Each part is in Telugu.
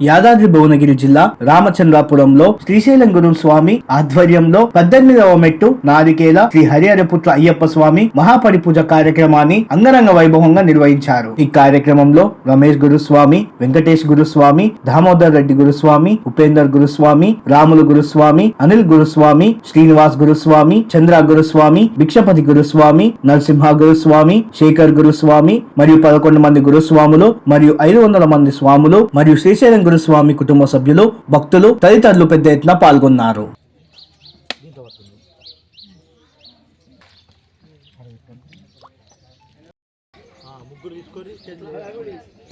యాదాద్రి భువనగిరి జిల్లా రామచంద్రాపురంలో శ్రీశైలం గురు స్వామి ఆధ్వర్యంలో పద్దెనిమిదవ మెట్టు నారికేల శ్రీ హరిహరపుత్ర అయ్యప్ప స్వామి మహాపడి పూజ కార్యక్రమాన్ని అంగరంగ వైభవంగా నిర్వహించారు. ఈ కార్యక్రమంలో రమేష్ గురుస్వామి వెంకటేష్ గురుస్వామి దామోదర్ రెడ్డి గురుస్వామి ఉపేందర్ గురుస్వామి రాములు గురుస్వామి అనిల్ గురుస్వామి శ్రీనివాస్ గురుస్వామి చంద్ర గురుస్వామి భిక్షపతి గురుస్వామి నరసింహ గురుస్వామి శేఖర్ గురుస్వామి మరియు పదకొండు మంది గురుస్వాములు మరియు ఐదు వందల మంది స్వాములు మరియు శ్రీశైలం గురుస్వామి కుటుంబ సభ్యులు భక్తులు తదితరులు పెద్ద ఎత్తున పాల్గొన్నారు.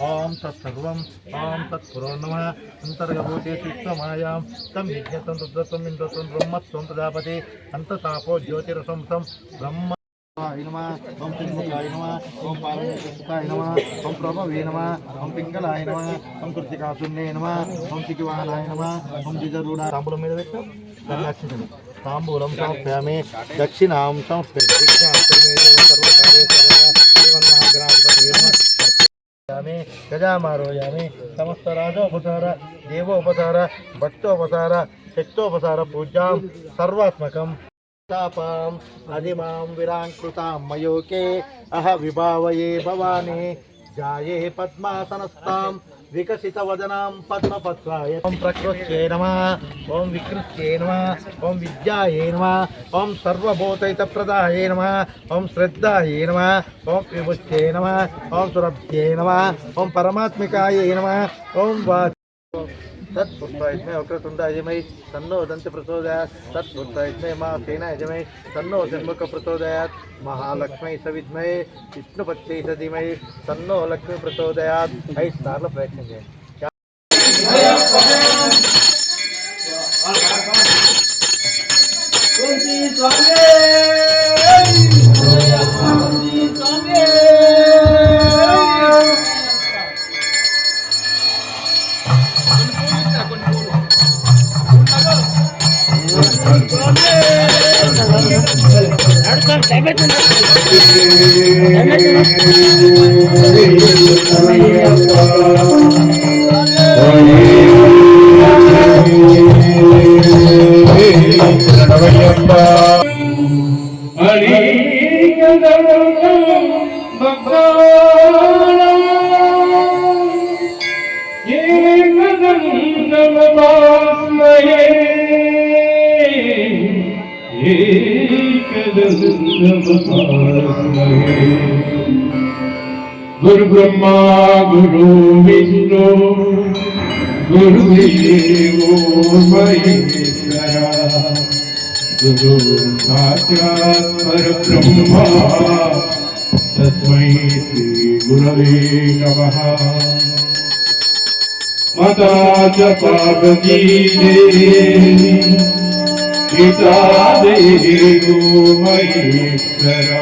ఓం తత్సర్వం ఓం తత్పురోన్నమ అంతర్గభూతే విశ్వమాయాం తం విజ్ఞతం రుద్రత్వం ఇంద్రత్వం బ్రహ్మత్వం ప్రజాపతి అంతతాపో జ్యోతిరసంసం బ్రహ్మ ఓం త్రిముఖాయ నమ ఓం పాలముఖాయ నమ ఓం ప్రభవే నమ ఓం పింగళాయ నమ ఓం కృతికాసున్నే నమ ఓం చికివాహనాయ నమ ఓం జిజరుడ తాంబూలం మీద పెట్టాం. దక్షిణ తాంబూలం సమర్పయామి. దక్షిణాం సంస్కృతి గజామారోయామి. సమస్త రాజోపచార దేవోపచార భక్తోపచార శక్తోపచార పూజాం. సర్వాత్మకం. తాపాం అధిమాం విరాంకృతాం మయోకే అహ విభావయే భవాని జాయే పద్మాసనస్తాం వికసిత వదనాం పద్మపత్రాయ ఓం ప్రకృత్యే నమ ఓం వికృత్యే నమ ఓం విద్యాయే నమ ఓం సర్వభూతైత ప్రదాయే నమ ఓం శ్రద్ధాయే నమ ఓం విముచ్యే నమ ఓం సురభ్యే నమ ఓం పరమాత్మికాయే నమ तत्पुष्प यज्ञ वक्रतुंड यजमयि तन्नो दंत प्रचोदयात्। तत्पुष्प यज्ञ माँ तेन यजमयि तन्नो जन्मक प्रचोदयात्। महालक्ष्मी सविद्मये विष्णुपत्ते सधीमयि तन्नो लक्ष्मी प्रचोदयात्। ऐ स्टार प्रयत्न गुरु देवो महेश्वरा गुरु साक्षात् परब्रह्मा तस्मै श्री गुरवे नमः माता च पार्वती देवी पिता देवो महेश्वरा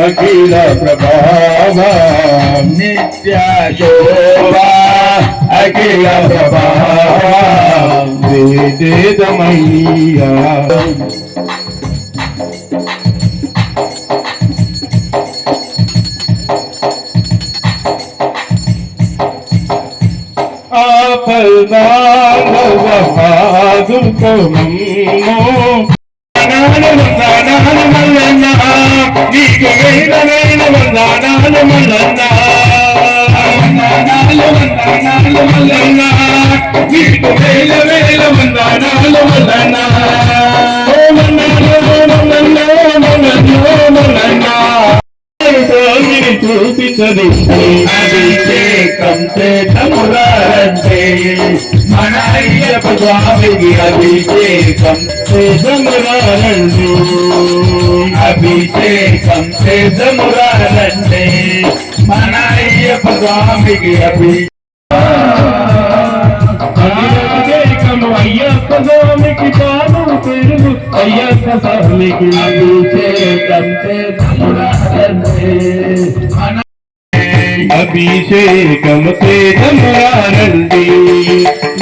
అఖిల ప్రభావ నిత్య శోభ అఖిల ప్రభావ వేదేదమయ్యా ఆపల్దాదుకమమ్మో నాలు వేల వేల వందనాలు మల్లన్న అభిషేకం చేతములారంటే మన అయ్యప్ప స్వామికి అభిషేకం. అభిషేకం చేతములారంటే మన అయ్యప్ప స్వామికి అభిషేకం స్వామికి తాను పెరుగు అయ్యప్ప స్వామికి అభిషేకంతే తమ్ముడారంటే అభిషేకం చేదమురారండి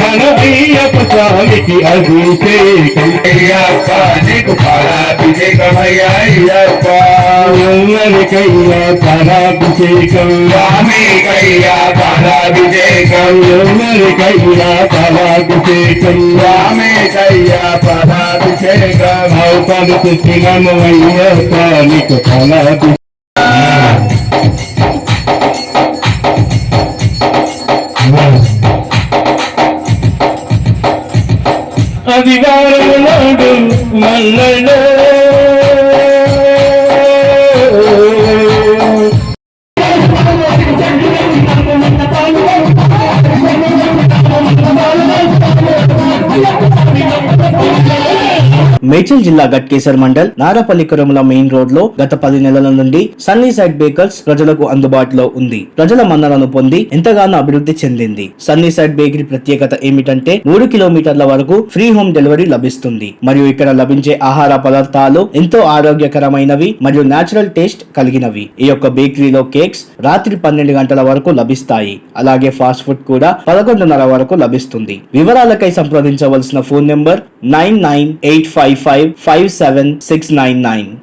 మన అయ్యప్ప స్వామికి అభిషేకం. అయ్యప్ప నీకు పాలాభిషేకమయ్యా అయ్యప్ప. ఎవరికయ్యా పాలాభిషేకం స్వామికయ్యా పాలాభిషేకం ఎవరికయ్యా పాలాభిషేకం స్వామికయ్యా పాలాభిషేకం అవతాలు అయ్యప్ప నీకు அதிகாரம் நாடும் மன்னன జిల్లా గట్కేసర్ మండల్ నారపల్లిపురంల మెయిన్ రోడ్లో గత పది నెలల నుండి సన్నీ సైడ్ బేకర్స్ ప్రజలకు అందుబాటులో ఉంది. ప్రజల మన్ననను పొంది ఎంతగానో అభివృద్ధి చెందింది. సన్నీ సైడ్ బేకరీ ప్రత్యేకత ఏమిటంటే మూడు కిలోమీటర్ల వరకు ఫ్రీ హోమ్ డెలివరీ లభిస్తుంది. మరియు ఇక్కడ లభించే ఆహార పదార్థాలు ఎంతో ఆరోగ్యకరమైనవి మరియు నేచురల్ టేస్ట్ కలిగినవి. ఈ యొక్క బేకరీలో కేక్స్ రాత్రి పన్నెండు గంటల వరకు లభిస్తాయి. అలాగే ఫాస్ట్ ఫుడ్ కూడా పదకొండున్నర వరకు లభిస్తుంది. వివరాలకై సంప్రదించవలసిన phone number nine nine eight five five 57699.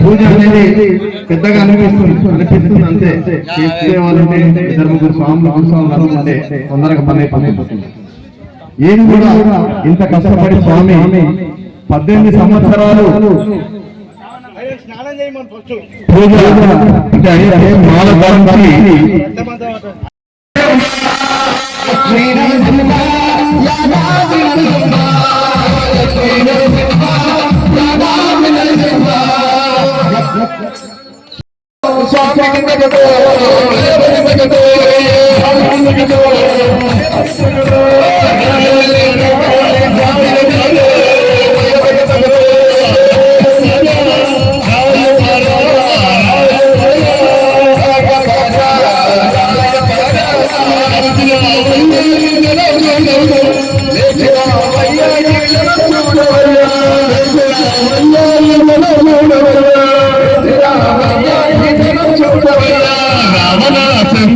పూజ అనేది పెద్దగా అనిపిస్తుంది అనిపిస్తుంది అంతే. చేసే వాళ్ళంటే ఇద్దరు ముగ్గురు స్వాములు స్వాములు అంటే తొందరగా పని అయిపోతుంది. ఏం కూడా ఇంత కష్టపడి స్వామి పద్దెనిమిది సంవత్సరాలు పూజ అంటే Thank you.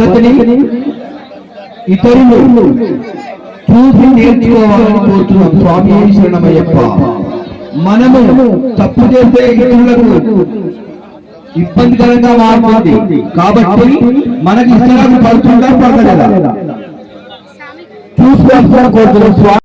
పద్ధతిని ఇతరులు చూసి నేర్చుకోవాలని కోరుతున్నాం స్వామి శరణమయ్యప్ప. మనము తప్పు చేస్తే ఇతరులకు ఇబ్బందికరంగా మారుతుంది. కాబట్టి మనకి ఇతరులకు పడుతుందా పడలేదా చూసుకోవాల్సిన కోరుతున్నాం